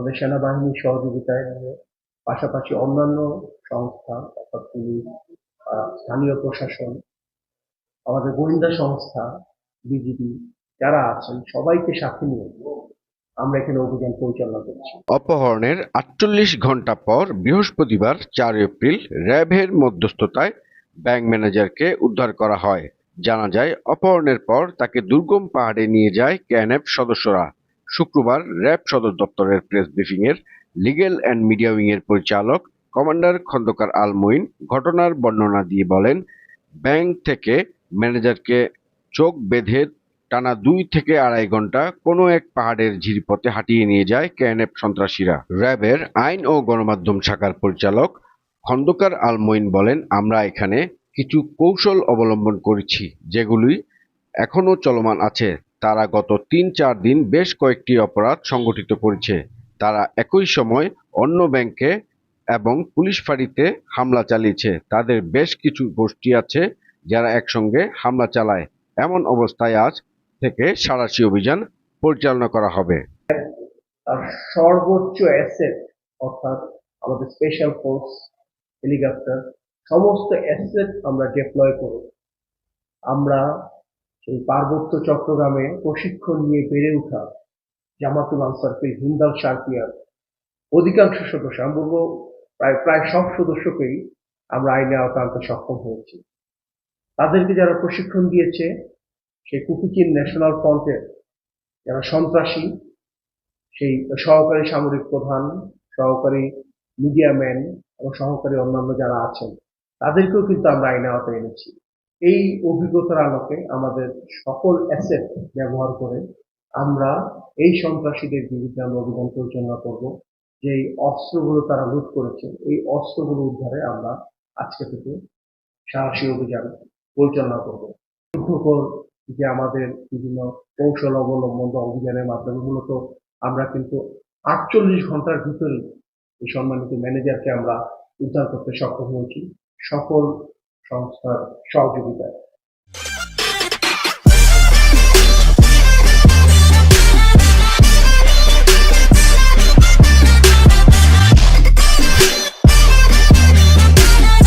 আমাদের সেনাবাহিনীর সহযোগিতায় নিয়ে, পাশাপাশি অন্যান্য সংস্থা, অর্থাৎ পুলিশ স্থানীয় প্রশাসন, আমাদের গোয়েন্দা সংস্থা, বিজিবি, যারা আছেন, সবাইকে সাথে নিয়ে আমরা এখানে অভিযান পরিচালনা করছি। অপহরণের আটচল্লিশ ঘণ্টা পর বৃহস্পতিবার চার এপ্রিল র্যাবের মধ্যস্থতায় ব্যাংক ম্যানেজারকে উদ্ধার করা হয়। জানা যায়, অপহরণের পর তাকে দুর্গম পাহাড়ে নিয়ে যায় ক্যানএফ সদস্যরা। শুক্রবার র্যাব সদর দপ্তরের প্রেস ব্রিফিংয়ের লিগেল অ্যান্ড মিডিয়া উইংয়ের পরিচালক কমান্ডার খন্দকার আল মঈন ঘটনার বর্ণনা দিয়ে বলেন, ব্যাংক থেকে ম্যানেজারকে চোখ বেঁধে টানা দুই থেকে আড়াই ঘণ্টা কোনো এক পাহাড়ের ঝিরিপথে হাঁটিয়ে নিয়ে যায় কেএনএফ সন্ত্রাসীরা। র্যাবের আইন ও গণমাধ্যম শাখার পরিচালক খন্দকার আল মঈন বলেন, আমরা এখানে কিছু কৌশল অবলম্বন করেছি যেগুলি এখনও চলমান আছে। তারা গত তিন চার দিন বেশ কয়েকটি অপরাধ সংগঠিত করেছে। তারা একই সময় অন্য ব্যাংকে এবং পুলিশ ফাঁড়িতে হামলা চালিয়েছে। তাদের বেশ কিছু গোষ্ঠী আছে যারা একসঙ্গে হামলা চালায়। এমন অবস্থায় আজ থেকে সাঁড়াশি অভিযান পরিচালনা করা হবে। সর্বোচ্চ অ্যাসেট অর্থাৎ আমাদের স্পেশাল ফোর্স হেলিকপ্টার সমস্ত অ্যাসেট আমরা ডিপ্লয় করব। আমরা সেই পার্বত্য চট্টগ্রামে প্রশিক্ষণ নিয়ে বেড়ে ওঠা জামাতুল আনসারফির হিন্দাল সার্কিয়ার অধিকাংশ সদস্য, আমি বলব প্রায় প্রায় সব সদস্যকেই আমরা আইনে আওতা সক্ষম হয়েছি। তাদেরকে যারা প্রশিক্ষণ দিয়েছে সেই কুকিচিন ন্যাশনাল ফ্রন্টের যারা সন্ত্রাসী, সেই সহকারী সামরিক প্রধান, সহকারী মিডিয়াম্যান এবং সহকারী অন্যান্য যারা আছেন, তাদেরকেও কিন্তু আমরা আইনে আওতায় এনেছি। এই অভিজ্ঞতার আলোকে আমাদের সকল অ্যাসেট ব্যবহার করে আমরা এই সন্ত্রাসীদের বিরুদ্ধে আমরা অভিযান পরিচালনা করব যে অস্ত্রগুলো তারা লুট করেছে, এই অস্ত্রগুলো উদ্ধারে আমরা আজকে থেকে সাহসী অভিযান পরিচালনা করব। যুদ্ধকর যে আমাদের বিভিন্ন কৌশল অবলম্বন বা অভিযানের মাধ্যমে মূলত আমরা কিন্তু আটচল্লিশ ঘণ্টার ভিতরেই এই সম্মানিত ম্যানেজারকে আমরা উদ্ধার করতে সক্ষম হয়েছি। সকল সংস্থার সহযোগিতায়